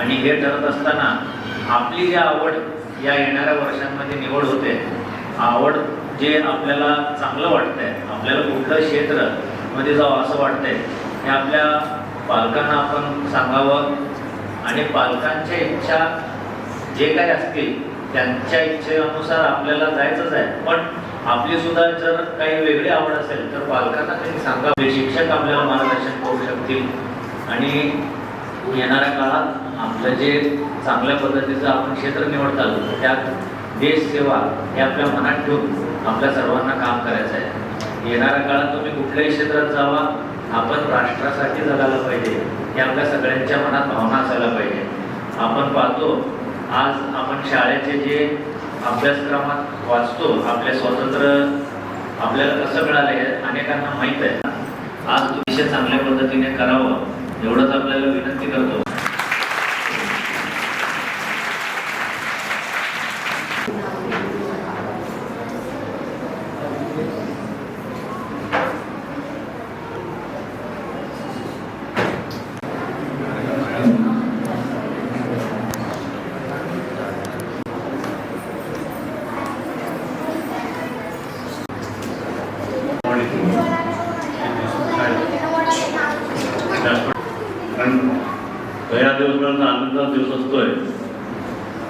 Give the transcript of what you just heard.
आणि हे ठरत असताना आपली जी आवड या येणाऱ्या वर्षांमध्ये निवड होते आवड जे आपल्याला चांगलं वाटतंय आपल्याला कुठलं क्षेत्रमध्ये जावं असं वाटतंय हे आपल्या पालकांना आपण सांगावं आणि पालकांच्या इच्छा जे काही असतील त्यांच्या इच्छेनुसार आपल्याला जायचंच आहे. पण आपली सुद्धा जर काही वेगळी आवड असेल तर पालकांना काही सांगावे. शिक्षक आपल्याला मार्गदर्शन करू शकतील. आणि येणाऱ्या काळात आपलं जे चांगल्या पद्धतीचं आपण क्षेत्र निवडताल त्यात देश सेवा हे आपल्या मनात ठेवून आपल्या सर्वांना काम करायचं आहे. येणाऱ्या काळात तुम्ही कुठल्याही क्षेत्रात जावा आपण राष्ट्रासाठी जगायला पाहिजे हे आपल्या सगळ्यांच्या मनात भावना असायला पाहिजे. आपण पाहतो आज आपण शाळेचे जे अभ्यासक्रमात वाचतो आपले स्वतंत्र आपल्याला कसं मिळालं आहे अनेकांना माहीत आहे. आज तो विषय चांगल्या पद्धतीने करावं एवढंच आपल्याला विनंती करतो कारण पहिला दिवस पर्यंत आनंदाचा दिवस असतोय